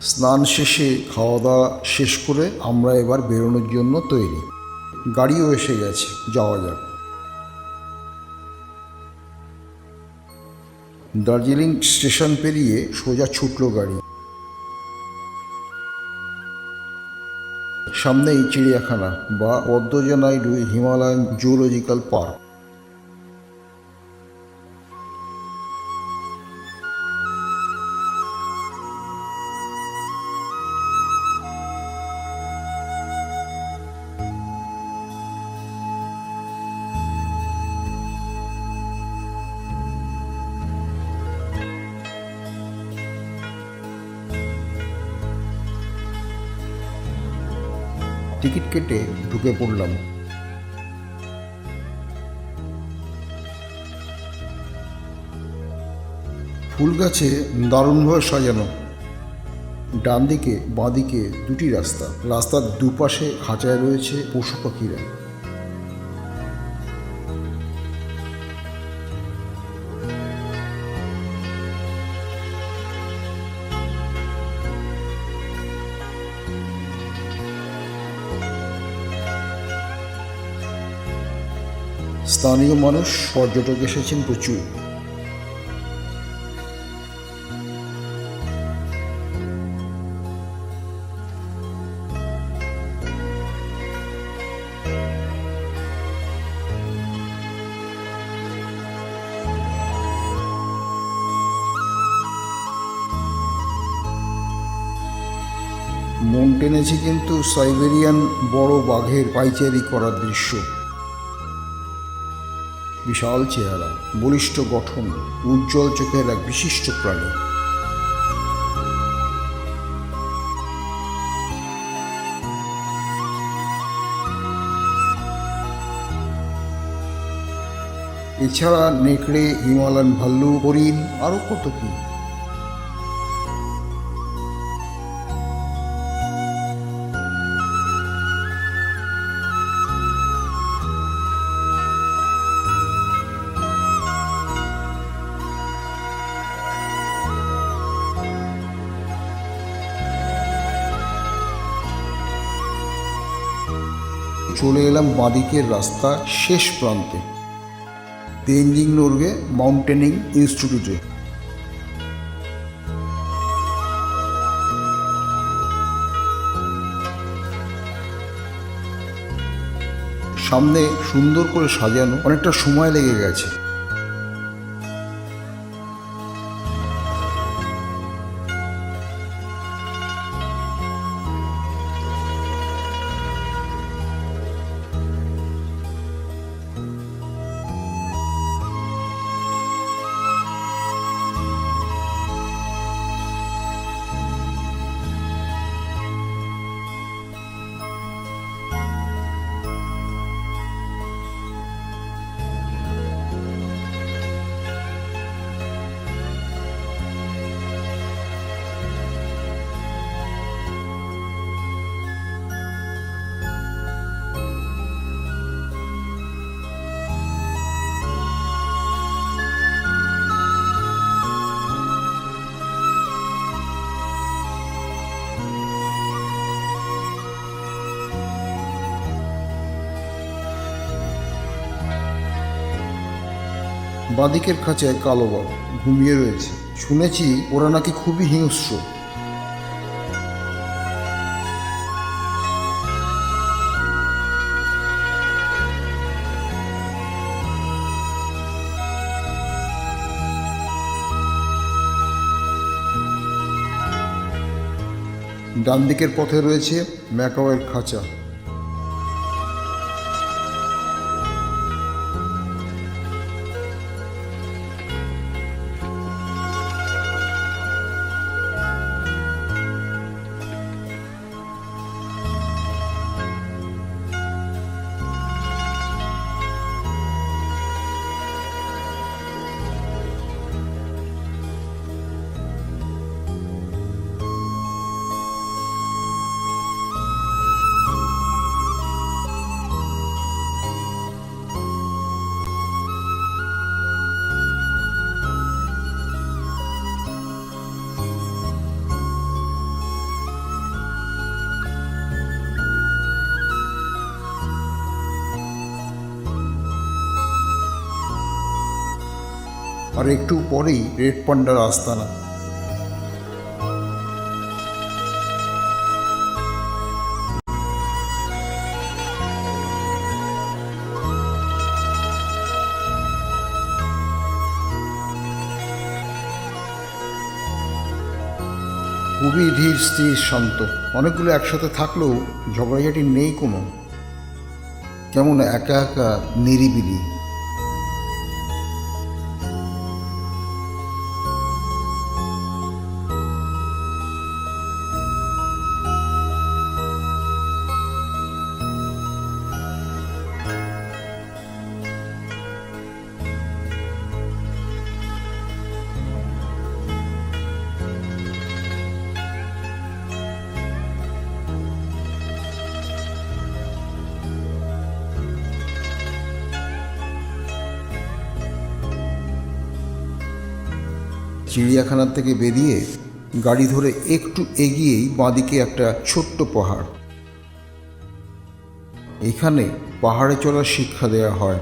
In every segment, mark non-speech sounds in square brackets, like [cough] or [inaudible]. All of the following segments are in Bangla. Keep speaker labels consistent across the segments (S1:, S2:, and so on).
S1: স্নান শেষে খাওয়া দাওয়া শেষ করে আমরা এবার বেরোনোর জন্য তৈরি। গাড়িও এসে গেছে, যাওয়া যাক। দার্জিলিং স্টেশন পেরিয়ে সোজা ছুটল গাড়ি। সামনেই চিড়িয়াখানা বা Padmaja Naidu Himalayan zoological park. Ticket কেটে ঢুকে পড়লাম। ফুল গাছে দারুণভাবে সাজানো। ডান দিকে বাঁ দিকে দুটি রাস্তা। রাস্তার দুপাশে খাঁচায় রয়েছে পশু পাখিরা। স্থানীয় মানুষ পর্যটক এসেছেন প্রচুর। মন টেনেছে কিন্তু সাইবেরিয়ান বড় বাঘের পাইচারি করার দৃশ্য। বিশাল চেহারা, বলিষ্ঠ গঠন, উজ্জ্বল চোখের এক বিশিষ্ট প্রাণী। এছাড়া নেকড়ে, হিমালয়ান ভাল্লু হরিণ, আরও কত কি। এলাম বাঁদিকের রাস্তা শেষ প্রান্তে। তেঞ্জিং নর্গে মাউন্টেনিং ইনস্টিটিউটে। সামনে সুন্দর করে সাজানো, অনেকটা সময় লেগে গেছে। বাঁদিকের খাঁচায় কালো বাঘ ঘুমিয়ে রয়েছে। শুনেছি ওরা নাকি খুবই হিংস্র। ডান দিকের পথে রয়েছে ম্যাকাওয়ের খাঁচা। আর একটু পরেই রেড পান্ডার আস্তানা। খুবই ধীর স্থির শান্ত। অনেকগুলো একসাথে থাকলেও ঝগড়াঝাটি নেই কোনো। কেমন একা একা নিরিবিলি। চিড়িয়াখানার থেকে বেরিয়ে গাড়ি ধরে একটু এগিয়েই বাঁদিকে একটা ছোট্ট পাহাড়। এখানে পাহাড়ে চলার শিক্ষা দেওয়া হয়।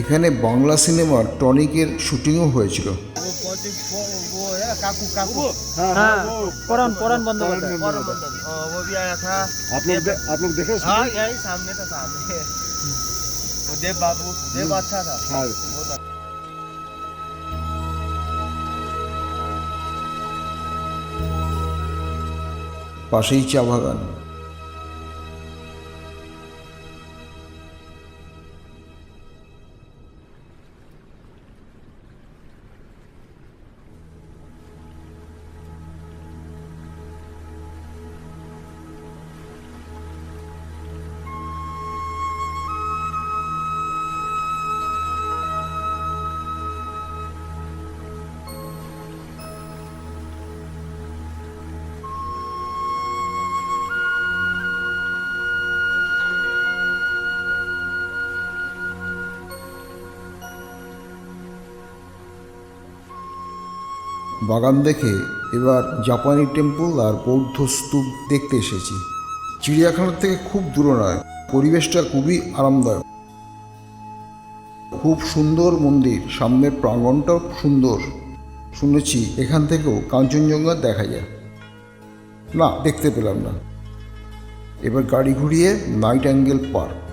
S1: এখানে বাংলা সিনেমার টনিকের শুটিংও হয়েছিল
S2: काकू काकू
S3: हाँ परान परान बंद करता है
S2: और बंदर अ, वो भी आया था
S4: आप लोग दे, आप लोग देखे उसको?
S2: हाँ यही सामने था सामने वो देव बाबू देव अच्छा था
S4: हाँ
S2: वो था
S1: পাশেই চা বাগান বাগান দেখে এবার জাপানি টেম্পল আর বৌদ্ধ স্তূপ দেখতে এসেছি। চিড়িয়াখানার থেকে খুব দূরে নয়, পরিবেশটা খুবই আরামদায়ক। খুব সুন্দর মন্দির, সামনের প্রাঙ্গণটাও সুন্দর। শুনেছি এখান থেকেও কাঞ্চনজঙ্ঘা দেখা যায়। না, দেখতে পেলাম না। এবার গাড়ি ঘুরিয়ে নাইট অ্যাঙ্গেল পার্ক।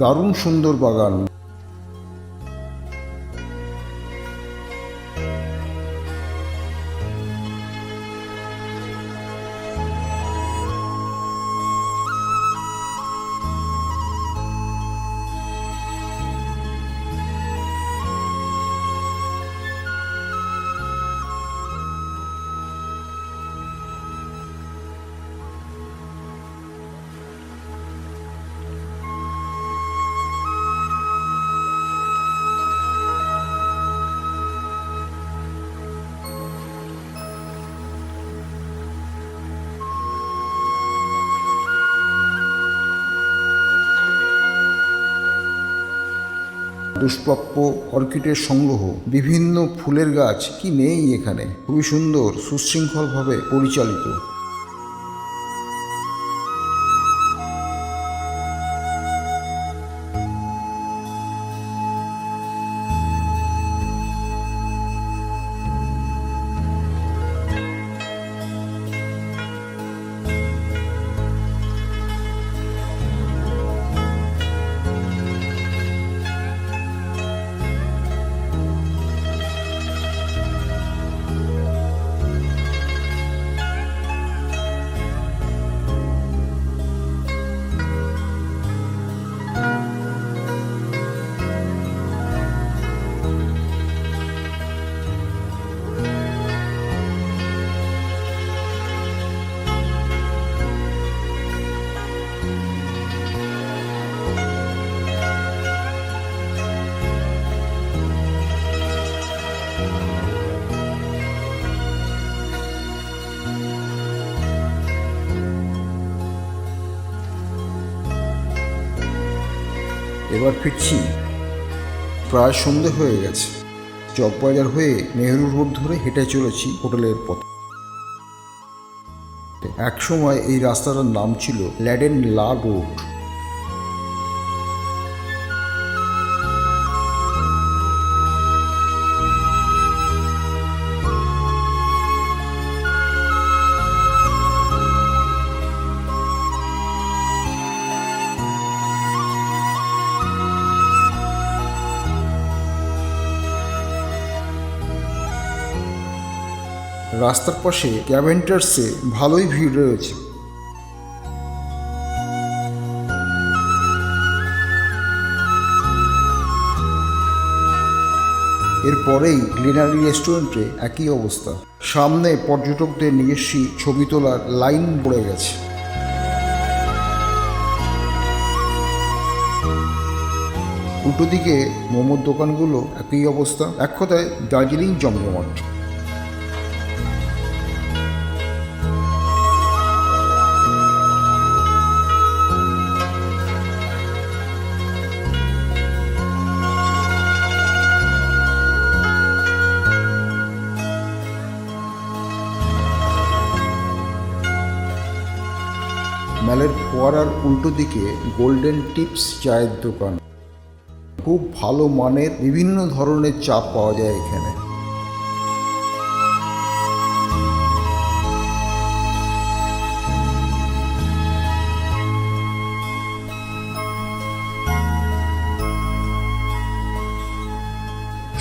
S1: দারুণ সুন্দর বাগান। দুষ্প্রাপ্য অর্কিডের সংগ্রহ বিভিন্ন ফুলের গাছ কি নেই এখানে? খুবই সুন্দর সুশৃঙ্খলভাবে পরিচালিত। এবার ফিরছি। প্রায় সন্ধে হয়ে গেছে। চকবাজার হয়ে নেহরু রোড ধরে হেঁটে চলেছি হোটেলের পথ। একসময় এই রাস্তাটার নাম ছিল ল্যাডেন লা রোড। রাস্তার পাশে ক্যাভেন্টার্সে ভালোই ভিড় রয়েছে। এরপরেই গ্লিনারি রেস্টুরেন্টে একই অবস্থা। সামনে পর্যটকদের নিজস্ব ছবি তোলার লাইন পড়ে গেছে। উল্টো দিকে মোমোর দোকানগুলো একই অবস্থা। এক কথায় দার্জিলিং জমজমাট। ফোয়ারার উল্টো দিকে গোল্ডেন টিপস চায়ের দোকান। খুব ভালো মানের বিভিন্ন ধরনের চা পাওয়া যায় এখানে।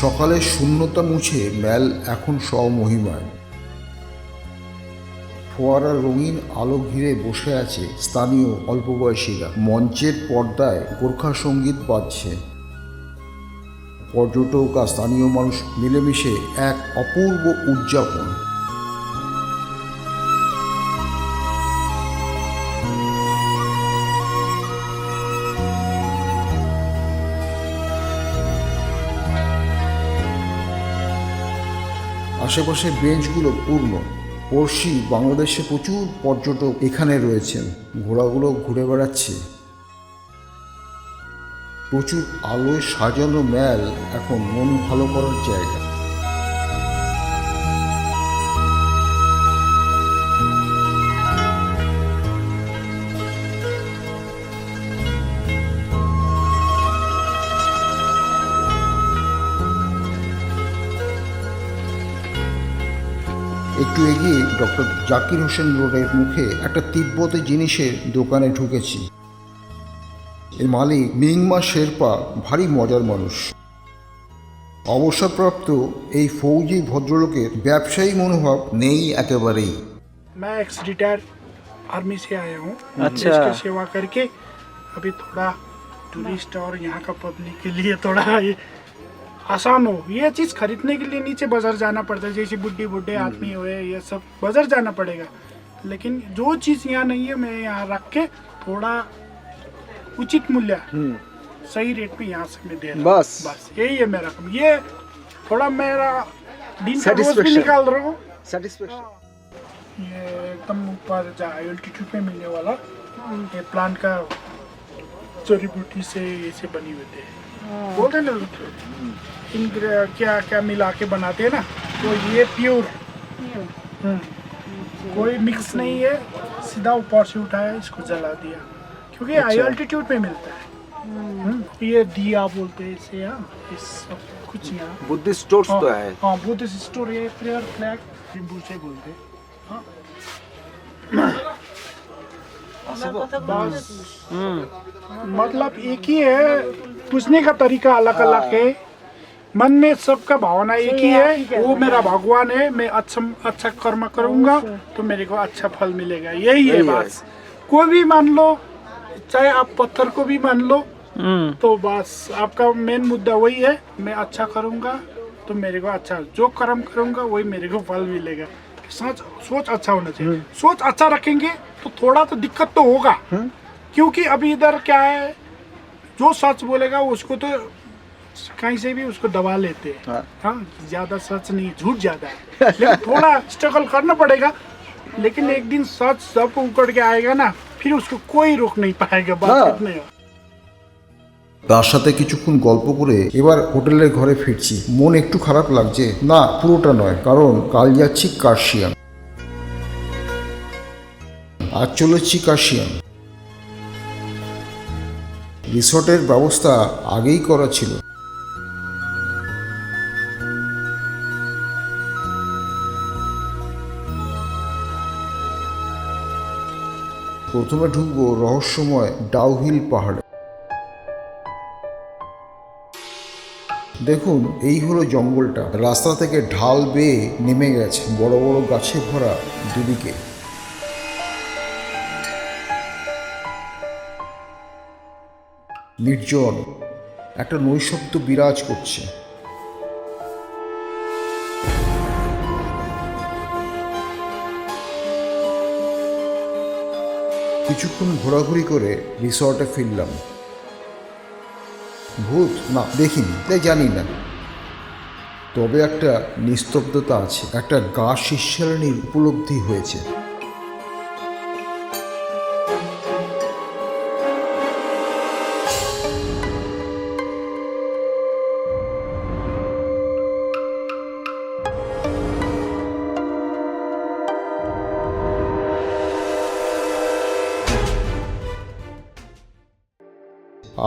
S1: সকালে শূন্যতা মুছে ম্যাল এখন স্বমহিমায়। ফোয়ারার রঙিন আলো ঘিরে বসে আছে স্থানীয় অল্পবয়সীরা। মঞ্চের পর্দায় গোর্খা সংগীত বাজছে। পর্যটক আর স্থানীয় মানুষ মিলেমিশে এক অপূর্ব উদযাপন। আশেপাশে বেঞ্চগুলো পূর্ণ। পড়শি বাংলাদেশে প্রচুর পর্যটক এখানে রয়েছেন। ঘোড়াগুলো ঘুরে বেড়াচ্ছে। প্রচুর আলোয় সাজানো ম্যাল এখন মন ভালো করার জায়গা। একটু এগিয়ে ডক্টর জাকির হোসেন রোডের মুখে একটা তিব্বতে জিনিসের দোকানে ঢুকেছি এর মালিক মিংমা শেরপা ভারী মজার মানুষ অবসরপ্রাপ্ত এই ফৌজি ভদ্রলোকের ব্যবসায়ী মনোভাব নেই একেবারেই
S5: मैं एक्स रिटायर आर्मी से आया हूँ
S3: अच्छा।
S5: देश की सेवा करके अभी थोड़ा टूरिस्ट और यहाँ का पब्लिक के लिए थोड़ा ये आसान हो। ये चीज़ खरीदने के लिए नीचे बाज़ार जाना पड़ता है जैसे बुढ़ी बुढ़े आदमी हुए ये सब बाज़ार जाना पड़ेगा। लेकिन जो चीज़ यहाँ नहीं है मैं यहाँ रख के थोड़ा उचित मूल्य सही रेट पे यहाँ से मैं दे रहा
S2: बस।
S5: बस यही है मेरा काम। ये थोड़ा मेरा दिन का रोज भी निकाल रहा हूँ।
S2: सेटिस्फेक्शन
S5: ये एकदम ऊपर एल्टीट्यूड पे मिलने वाला। ये प्लांट का जड़ी बूटी से ऐसे बनी हुई थे बोलते हैं ना इंग्रे- क्या क्या मिला के बनाते हैं ना? तो ये प्योर कोई मिक्स नहीं है। सीधा ऊपर से उठाया इसको जला दिया। क्योंकि हाई अल्टीट्यूड पे मिलता है। हम्म, ये दिया बोलते हैं इसे यहाँ इस सब कुछ यहाँ।
S2: बुद्धिस्ट स्टोर्स तो है
S5: हाँ। बुद्धिस्ट स्टोर ये प्रेयर फ्लैग बोलते हैं। हाँ। मतलब एक ही है पूछने का तरीका अलग अलग है। मन में सबका भावना एक ही है वो मेरा भगवान है मैं अच्छा अच्छा कर्म करूँगा तो मेरे को अच्छा फल मिलेगा। यही है बस। कोई भी मान लो चाहे आप पत्थर को भी मान लो
S3: हम्म।
S5: तो बस आपका मेन मुद्दा वही है। मैं अच्छा करूँगा तो मेरे को अच्छा जो कर्म करूँगा वही मेरे को फल मिलेगा। सोच सोच अच्छा होना चाहिए। सोच अच्छा रखेंगे तो थोड़ा तो दिक्कत तो होगा। क्योंकि अभी इधर क्या है जो सच बोलेगा उसको तो कहीं से भी उसको दबा लेते हैं।
S2: हाँ।
S5: हाँ ज़्यादा सच नहीं झूठ ज़्यादा है। [laughs] लेकिन थोड़ा स्ट्रगल करना पड़ेगा। लेकिन एक दिन सच सब उकड़ के आएगा ना फिर उसको कोई रोक नहीं पाएगा बात
S2: हाँ।
S5: इतने है।
S1: তার সাথে কিছুক্ষণ গল্প করে এবার হোটেলের ঘরে ফিরছি। মন একটু খারাপ লাগছে। না, পুরোটা নয়, কারণ কাল যাচ্ছি কার্শিয়ান। আজ চলেছি কার্শিয়ান। রিসর্টের ব্যবস্থা আগেই করা ছিল। প্রথমে ঢুকবো রহস্যময় ডাউহিল পাহাড়ে। দেখুন, এই হলো জঙ্গলটা। রাস্তা থেকে ঢাল বেয়ে নেমে গেছে বড় বড় গাছে ভরা দুদিকে। নির্জন, একটা নৈশব্দ বিরাজ করছে। কিছুক্ষণ ঘোরাঘুরি করে রিসর্টে ফিরলাম। ভূত? না, দেখিনি, তাই জানি না। তবে একটা নিস্তব্ধতা আছে। একটা গা শিষ্যারণীর উপলব্ধি হয়েছে।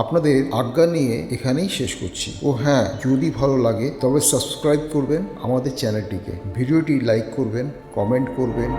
S1: আপনাদের আজ্ঞা নিয়ে এখানেই শেষ করছি। ও হ্যাঁ যদি ভালো লাগে, তবে সাবস্ক্রাইব করবেন আমাদের চ্যানেলটিকে ভিডিওটি লাইক করবেন কমেন্ট করবেন।